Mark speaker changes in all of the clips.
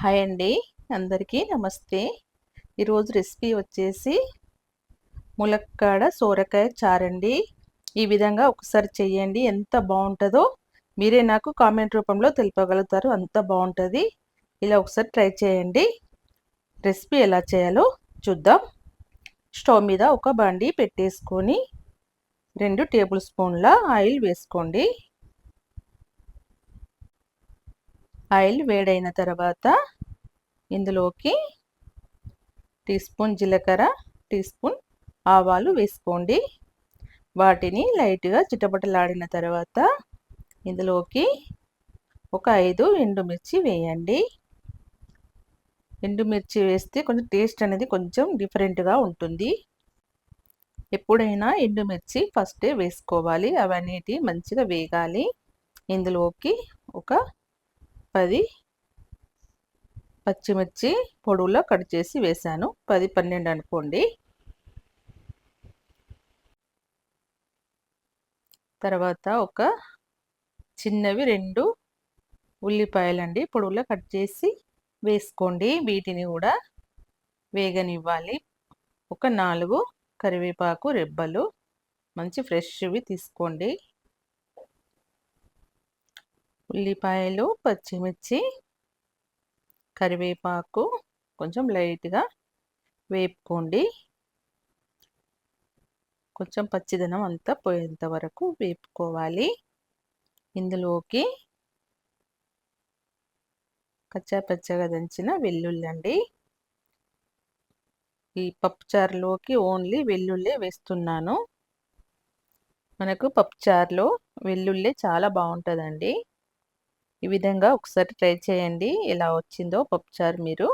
Speaker 1: Hi అండి. అందరికీ నమస్తే. ఈరోజు రెసిపీ వచ్చేసి ములక్కాడ సోరకాయ చారండి. ఈ విధంగా ఒకసారి చేయండి ఎంత బాగుంటుందో మీరే నాకు కామెంట్ రూపంలో తెలుపగలుగుతారు. అంత బాగుంటుంది. ఇలా ఒకసారి ట్రై చేయండి. రెసిపీ ఎలా చేయాలో చూద్దాం. స్టవ్ మీద ఒక బండి పెట్టేసుకొని రెండు టేబుల్ స్పూన్ల ఆయిల్ వేసుకోండి. ఆయిల్ వేడైన తర్వాత ఇందులోకి టీ స్పూన్ జీలకర్ర టీ స్పూన్ ఆవాలు వేసుకోండి. వాటిని లైట్గా చిటపటలాడిన తర్వాత ఇందులోకి ఒక ఐదు ఎండుమిర్చి వేయండి. ఎండుమిర్చి వేస్తే కొంచెం టేస్ట్ అనేది కొంచెం డిఫరెంట్గా ఉంటుంది. ఎప్పుడైనా ఎండుమిర్చి ఫస్టే వేసుకోవాలి. అవన్నీ మంచిగా వేగాలి. ఇందులోకి ఒక పది పచ్చిమిర్చి పొడవులో కట్ చేసి వేశాను. పది పన్నెండు అనుకోండి. తర్వాత ఒక చిన్నవి రెండు ఉల్లిపాయలండి పొడవులో కట్ చేసి వేసుకోండి. వీటిని కూడా వేగనివ్వాలి. ఒక నాలుగు కరివేపాకు రెబ్బలు మంచి ఫ్రెష్వి తీసుకోండి. ఉల్లిపాయలు పచ్చిమిర్చి కరివేపాకు కొంచెం లైట్గా వేపుకోండి. కొంచెం పచ్చిదనం అంతా పోయేంత వరకు వేపుకోవాలి. ఇందులోకి కచ్చా పచ్చగా దంచిన వెల్లుల్లి అండి. ఈ పప్పుచారులోకి ఓన్లీ వెల్లుల్లి వేస్తున్నాను. మనకు పప్పుచారులో వెల్లుల్లి చాలా బాగుంటుందండి. ఈ విధంగా ఒకసారి ట్రై చేయండి. ఎలా వచ్చిందో పప్పుచారు మీరు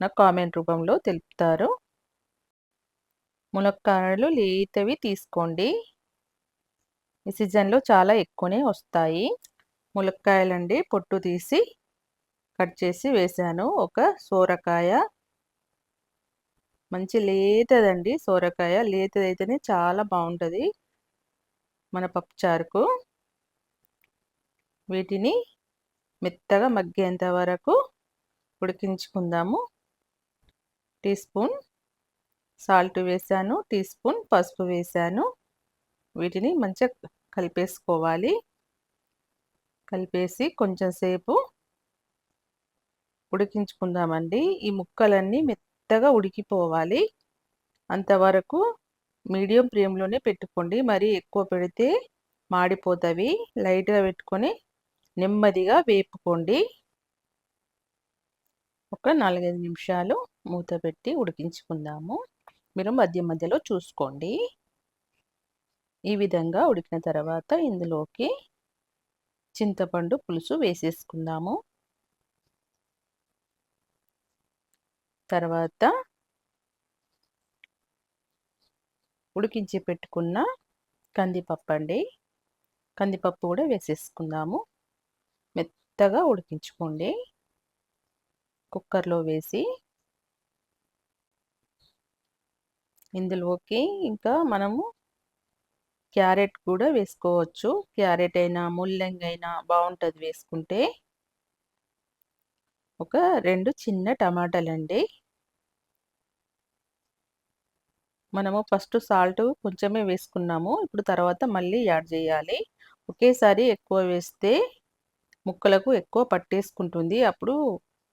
Speaker 1: నాకు కామెంట్ రూపంలో తెలుపుతారు. మునక్కాయలు లేతవి తీసుకోండి. ఈ సీజన్లో చాలా ఎక్కువనే వస్తాయి. ములక్కాయలండి పొట్టు తీసి కట్ చేసి వేసాను. ఒక సోరకాయ. మంచి లేతదండి సోరకాయ. లేతదైతేనే చాలా బాగుంటుంది మన పప్పుచారుకు. వీటిని మెత్తగా మగ్గేంత వరకు ఉడికించుకుందాము. టీ స్పూన్ సాల్ట్ వేసాను టీ స్పూన్ పసుపు వేసాను. వీటిని మంచిగా కలిపేసుకోవాలి. కలిపేసి కొంచెం సేపు ఉడికించుకుందామండి. ఈ ముక్కలన్నీ మెత్తగా ఉడికిపోవాలి. అంతవరకు మీడియం ఫ్లేమ్లోనే పెట్టుకోండి. మరి ఎక్కువ పెడితే మాడిపోతవి. లైట్గా పెట్టుకొని నెమ్మదిగా వేపుకోండి. ఒక నాలుగైదు నిమిషాలు మూత పెట్టి ఉడికించుకుందాము. మీరు మధ్య మధ్యలో చూసుకోండి. ఈ విధంగా ఉడికిన తర్వాత ఇందులోకి చింతపండు పులుసు వేసేసుకుందాము. తర్వాత ఉడికించి పెట్టుకున్న కందిపప్పు అండి కందిపప్పు కూడా వేసేసుకుందాము. మెత్తగా ఉడికించుకోండి. కుక్కర్లో వేసి. ఇందులోకి ఇంకా మనము క్యారెట్ కూడా వేసుకోవచ్చు. క్యారెట్ అయినా ముల్లంగి అయినా బాగుంటుంది వేసుకుంటే. ఒక రెండు చిన్న టమాటాలండి. మనము ఫస్ట్ సాల్ట్ కొంచెమే వేసుకున్నాము. ఇప్పుడు తర్వాత మళ్ళీ యాడ్ చేయాలి. ఒకేసారి ఎక్కువ వేస్తే ముక్కలకు ఎక్కువ పట్టేసుకుంటుంది. అప్పుడు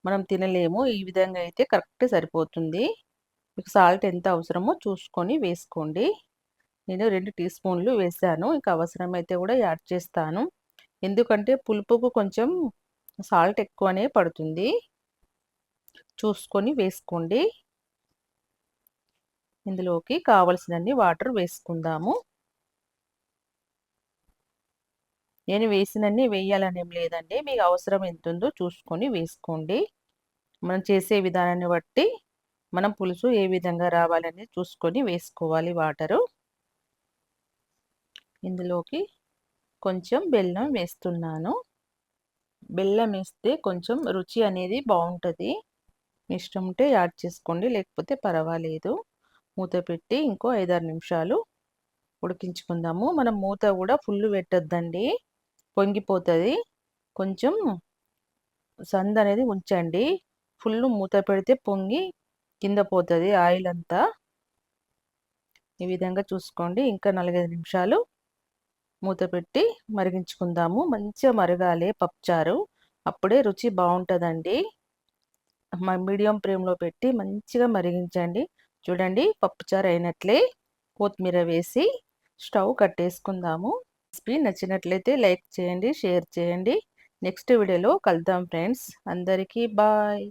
Speaker 1: మనం తినలేము. ఈ విధంగా అయితే కరెక్ట్ సరిపోతుంది. మీకు సాల్ట్ ఎంత అవసరమో చూసుకొని వేసుకోండి. నేను రెండు టీ స్పూన్లు వేసాను. ఇంకా అవసరమైతే కూడా యాడ్ చేస్తాను. ఎందుకంటే పులుపుకు కొంచెం సాల్ట్ ఎక్కువనే పడుతుంది. చూసుకొని వేసుకోండి. ఇందులోకి కావలసినన్ని వాటర్ వేసుకుందాము. నేను వేసినన్ని వేయాలనేం లేదండి. మీకు అవసరం ఎంత ఉందో చూసుకొని వేసుకోండి. మనం చేసే విధానాన్ని బట్టి మనం పులుసు ఏ విధంగా రావాలని చూసుకొని వేసుకోవాలి వాటరు. ఇందులోకి కొంచెం బెల్లం వేస్తున్నాను. బెల్లం వేస్తే కొంచెం రుచి అనేది బాగుంటుంది. ఇష్టం ఉంటే యాడ్ చేసుకోండి లేకపోతే పర్వాలేదు. మూత పెట్టి ఇంకో ఐదారు నిమిషాలు ఉడికించుకుందాము. మనం మూత కూడా ఫుల్ పెట్టద్దండి. పొంగిపోతుంది. కొంచెం సంద అనేది ఉంచండి. ఫుల్ మూత పెడితే పొంగి కింద పోతుంది ఆయిల్ అంతా. ఈ విధంగా చూసుకోండి. ఇంకా నలభై నిమిషాలు మూత పెట్టి మరిగించుకుందాము. మంచిగా మరగాలి పప్పుచారు. అప్పుడే రుచి బాగుంటుందండి. మీడియం ఫ్లేమ్లో పెట్టి మంచిగా మరిగించండి. చూడండి పప్పుచారు అయినట్లే. కొత్తిమీర వేసి స్టవ్ కట్టేసుకుందాము. రెసిపీ నచ్చినట్లయితే లైక్ చేయండి షేర్ చేయండి. నెక్స్ట్ వీడియోలో కలుద్దాం ఫ్రెండ్స్. అందరికీ బాయ్.